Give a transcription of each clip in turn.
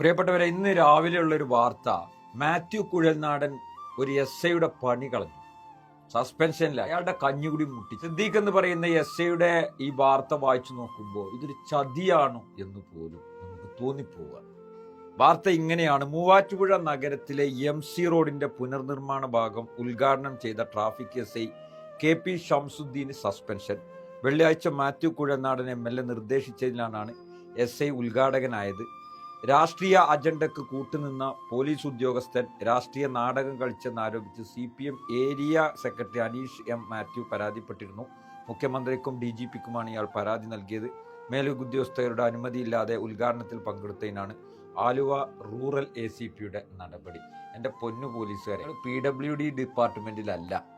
പ്രിയപ്പെട്ടവരെ ഇന്ന് രാവിലെയുള്ള ഒരു വാർത്ത. മാത്യു കുഴൽനാടൻ ഒരു എസ് ഐയുടെ പണി കളഞ്ഞു. സസ്പെൻഷനിൽ അയാളുടെ കഞ്ഞുകൂടി മുട്ടി. സിദ്ദീഖ് എന്ന് പറയുന്ന എസ് ഐയുടെ ഈ വാർത്ത വായിച്ചു നോക്കുമ്പോൾ ഇതൊരു ചതിയാണ് എന്ന് പോലും നമുക്ക് തോന്നിപ്പോവുക. വാർത്ത ഇങ്ങനെയാണ്. മൂവാറ്റുപുഴ നഗരത്തിലെ എം സി റോഡിന്റെ പുനർനിർമ്മാണ ഭാഗം ഉദ്ഘാടനം ചെയ്ത traffic S I K P Shamsudheen suspension. വെള്ളിയാഴ്ച Mathew Kuzhalnadan M L A നിർദ്ദേശിച്ചതിനാണ് S I ഉദ്ഘാടകനായത്. രാഷ്ട്രീയ അജണ്ടക്ക് കൂട്ടുനിന്ന പോലീസ് ഉദ്യോഗസ്ഥൻ രാഷ്ട്രീയ നാടകം കളിച്ചെന്നാരോപിച്ച് C P M area secretary Aneesh M Mathew പരാതിപ്പെട്ടിരുന്നു. മുഖ്യമന്ത്രിക്കും ഡി ജി പിക്കുമാണ് ഇയാൾ പരാതി നൽകിയത്. മേലുദ്യോഗസ്ഥരുടെ അനുമതിയില്ലാതെ ഉദ്ഘാടനത്തിൽ പങ്കെടുത്തതിനാണ് ആലുവ റൂറൽ എ സി പിയുടെ നടപടി. എന്റെ പൊന്നു പോലീസുകാരെ പി ഡബ്ല്യു ഡി ഡിപ്പാർട്ട്മെന്റിലല്ല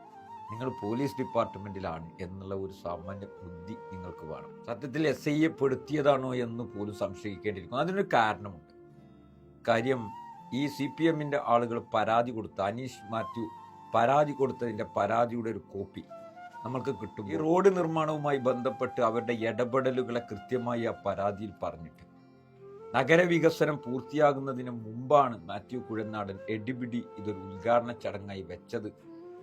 നിങ്ങൾ പോലീസ് ഡിപ്പാർട്ട്മെന്റിലാണ് എന്നുള്ള ഒരു സാമാന്യ ബുദ്ധി നിങ്ങൾക്ക് വേണം. സത്യത്തിൽ എസ് ഐയെ പെടുത്തിയതാണോ എന്ന് പോലും സംശയിക്കേണ്ടിയിരിക്കുന്നു. അതിനൊരു കാരണമുണ്ട്. കാര്യം ഈ സി പി എമ്മിന്റെ ആളുകൾ പരാതി കൊടുത്ത അനീഷ് മാത്യു പരാതി കൊടുത്തതിന്റെ പരാതിയുടെ ഒരു കോപ്പി നമ്മൾക്ക് കിട്ടും ഈ റോഡ് നിർമ്മാണവുമായി ബന്ധപ്പെട്ട് അവരുടെ ഇടപെടലുകളെ കൃത്യമായി ആ പരാതിയിൽ പറഞ്ഞിട്ട്. നഗരവികസനം പൂർത്തിയാകുന്നതിന് മുമ്പാണ് മാത്യു കുഴനാടൻ എടിപിടി ഇതൊരു ഉദ്ഘാടന ചടങ്ങായി വെച്ചത്.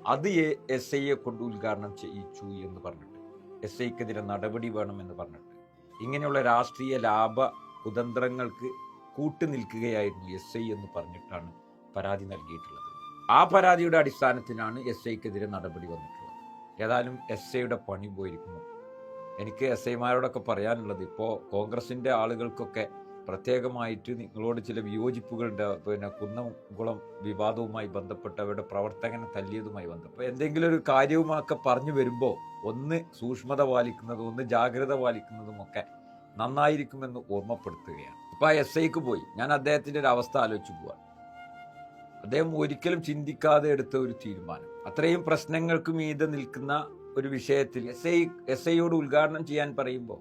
അത് എസ് ഐയെ കൊണ്ട് ഉദ്ഘാടനം ചെയ്യിച്ചു എന്ന് പറഞ്ഞിട്ട് എസ് ഐക്കെതിരെ നടപടി വേണമെന്ന് പറഞ്ഞിട്ട് ഇങ്ങനെയുള്ള രാഷ്ട്രീയ ലാഭ കുതന്ത്രങ്ങൾക്ക് കൂട്ടുനിൽക്കുകയായിരുന്നു എസ് ഐ എന്ന് പറഞ്ഞിട്ടാണ് പരാതി നൽകിയിട്ടുള്ളത്. ആ പരാതിയുടെ അടിസ്ഥാനത്തിലാണ് എസ് ഐക്കെതിരെ നടപടി വന്നിട്ടുള്ളത്. ഏതായാലും എസ് ഐയുടെ പണി പോയിരിക്കുന്നു. എനിക്ക് എസ് ഐമാരോടൊക്കെ പറയാനുള്ളത് ഇപ്പോൾ കോൺഗ്രസിന്റെ ആളുകൾക്കൊക്കെ പ്രത്യേകമായിട്ട് നിങ്ങളോട് ചില വിയോജിപ്പുകളുണ്ട് പിന്നെ കുന്നംകുളം വിവാദവുമായി ബന്ധപ്പെട്ട് അവരുടെ പ്രവർത്തകനെ തല്ലിയതുമായി ബന്ധപ്പെട്ട് എന്തെങ്കിലും ഒരു കാര്യവുമൊക്കെ പറഞ്ഞു വരുമ്പോൾ ഒന്ന് സൂക്ഷ്മത പാലിക്കുന്നതും ഒന്ന് ജാഗ്രത പാലിക്കുന്നതുമൊക്കെ നന്നായിരിക്കുമെന്ന് ഓർമ്മപ്പെടുത്തുകയാണ്. ഇപ്പം ആ എസ് ഐക്ക് പോയി. ഞാൻ അദ്ദേഹത്തിന്റെ ഒരു അവസ്ഥ ആലോചിച്ചു പോവാണ്. അദ്ദേഹം ഒരിക്കലും ചിന്തിക്കാതെ എടുത്ത ഒരു തീരുമാനം. അത്രയും പ്രശ്നങ്ങൾക്ക് മീതെ നിൽക്കുന്ന ഒരു വിഷയത്തിൽ എസ് ഐ എസ് ഐയോട് ഉദ്ഘാടനം ചെയ്യാൻ പറയുമ്പോൾ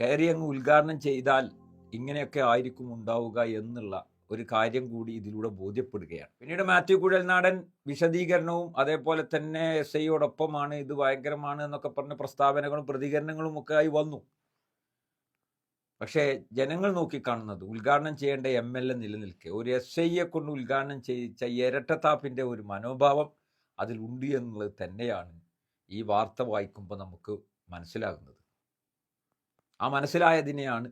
കയറി അങ്ങ് ഉദ്ഘാടനം ചെയ്താൽ ഇങ്ങനെയൊക്കെ ആയിരിക്കും ഉണ്ടാവുക എന്നുള്ള ഒരു കാര്യം കൂടി ഇതിലൂടെ ബോധ്യപ്പെടുകയാണ്. പിന്നീട് മാത്യു കുഴൽനാടൻ വിശദീകരണവും അതേപോലെ തന്നെ എസ് ഐയോടൊപ്പമാണ്. ഇത് ഭയങ്കരമാണ് എന്നൊക്കെ പറഞ്ഞ പ്രസ്താവനകളും പ്രതികരണങ്ങളും ഒക്കെ ആയി വന്നു. പക്ഷേ ജനങ്ങൾ നോക്കിക്കാണുന്നത് ഉദ്ഘാടനം ചെയ്യേണ്ട എം എൽ എ നിലനിൽക്കെ. ഒരു എസ് ഐയെ കൊണ്ട് ഉദ്ഘാടനം ചെയ്യിച്ച ഇരട്ടത്താപ്പിന്റെ ഒരു മനോഭാവം അതിലുണ്ട് എന്നുള്ളത് തന്നെയാണ് ഈ വാർത്ത വായിക്കുമ്പോൾ നമുക്ക് മനസ്സിലാകുന്നത്. ആ മനസ്സിലായതിനെയാണ്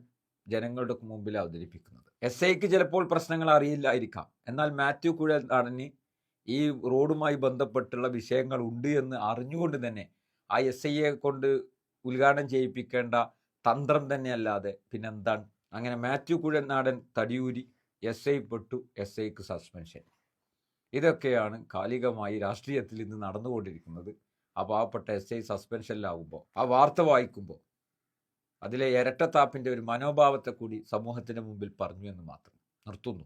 ജനങ്ങളുടെ മുമ്പിൽ അവതരിപ്പിക്കുന്നത്. എസ് ഐക്ക് ചിലപ്പോൾ പ്രശ്നങ്ങൾ അറിയില്ലായിരിക്കാം. എന്നാൽ മാത്യു കുഴൽനാടന് ഈ റോഡുമായി ബന്ധപ്പെട്ടുള്ള വിഷയങ്ങൾ ഉണ്ട് എന്ന് അറിഞ്ഞുകൊണ്ട് തന്നെ ആ എസ് ഐയെ കൊണ്ട് ഉദ്ഘാടനം ചെയ്യിപ്പിക്കേണ്ട തന്ത്രം തന്നെയല്ലാതെ പിന്നെന്താണ്? അങ്ങനെ മാത്യു കുഴൽനാടൻ തടിയൂരി എസ് ഐ പെട്ടു. എസ് ഐക്ക് സസ്പെൻഷൻ ഇതൊക്കെയാണ് കാലികമായി രാഷ്ട്രീയത്തിൽ ഇന്ന് നടന്നുകൊണ്ടിരിക്കുന്നത്. ആ പാവപ്പെട്ട എസ് ഐ സസ്പെൻഷനിലാകുമ്പോൾ ആ വാർത്ത വായിക്കുമ്പോൾ അതിലെ ഇരട്ടത്താപ്പിന്റെ ഒരു മനോഭാവത്തെ കൂടി സമൂഹത്തിന് മുമ്പിൽ പറഞ്ഞു എന്ന് മാത്രം നിർത്തുന്നു.